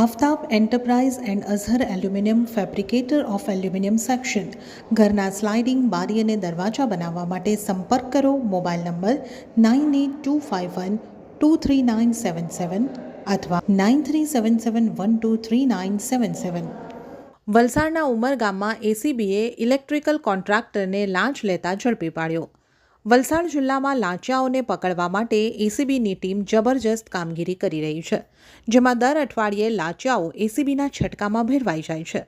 Aftab enterprise and Azhar aluminium fabricator of aluminium section ઘરના sliding બારી અને દરવાજા બનાવવા માટે સંપર્ક કરો. Mobile number nine eight two five one two three nine seven seven અથવા nine three seven seven one two three nine seven seven વલસાડના ઉમરગામમાં એસીબીએ ઇલેક્ટ્રિકલ કોન્ટ્રાક્ટરને લાંચ લેતા ઝડપી પાડ્યો. વલસાડ જિલ્લામાં લાંચિયાઓને પકડવા માટે એસીબીની ટીમ જબરજસ્ત કામગીરી કરી રહી છે, જેમાં દર અઠવાડિયે લાંચિયાઓ એસીબીના છટકામાં ભેરવાઈ જાય છે.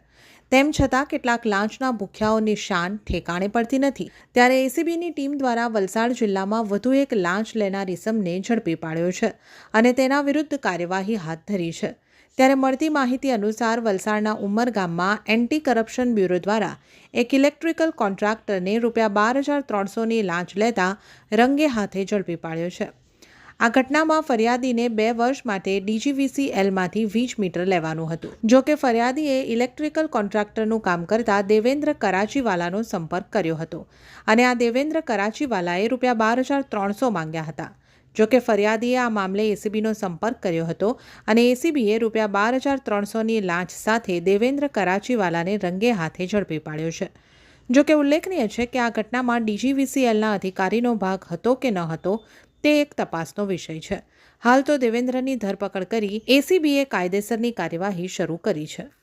તેમ છતાં કેટલાક લાંચના ભૂખ્યાઓની શાન ઠેકાણે પડતી નથી. ત્યારે એસીબીની ટીમ દ્વારા વલસાડ જિલ્લામાં વધુ એક લાંચ લેનાર ઇસમને ઝડપી પાડ્યો છે અને તેના વિરુદ્ધ કાર્યવાહી હાથ ધરી છે. ત્યારે મળતી માહિતી અનુસાર વલસાડના ઉમર ગામમાં એન્ટી કરપ્શન બ્યુરો દ્વારા એક ઇલેક્ટ્રિકલ કોન્ટ્રાક્ટરને રૂપિયા બાર હજાર ત્રણસોની લાંચ લેતા રંગે હાથે ઝડપી પાડ્યો છે. આ ઘટનામાં ફરિયાદીને બે વર્ષ માટે ડીજીવીસીએલમાંથી વીજ મીટર લેવાનું હતું. જો કે ફરિયાદીએ ઇલેક્ટ્રિકલ કોન્ટ્રાક્ટરનું કામ કરતા દેવેન્દ્ર કરાચીવાલાનો સંપર્ક કર્યો હતો અને આ દેવેન્દ્ર કરાચીવાલાએ રૂપિયા બાર હજાર ત્રણસો માંગ્યા હતા. જો કે ફરિયાદીએ આ મામલે એસીબીનો સંપર્ક કર્યો હતો અને એસીબીએ રૂપિયા બાર હજાર ત્રણસોની લાંચ સાથે દેવેન્દ્ર કરાચીવાલાને રંગે હાથે ઝડપી પાડ્યો છે. જો કે ઉલ્લેખનીય છે કે આ ઘટનામાં ડીજીવીસીએલના અધિકારીનો ભાગ હતો કે ન હતો તે એક તપાસનો વિષય છે. હાલ તો દેવેન્દ્રની ધરપકડ કરી એસીબીએ કાયદેસરની કાર્યવાહી શરૂ કરી છે.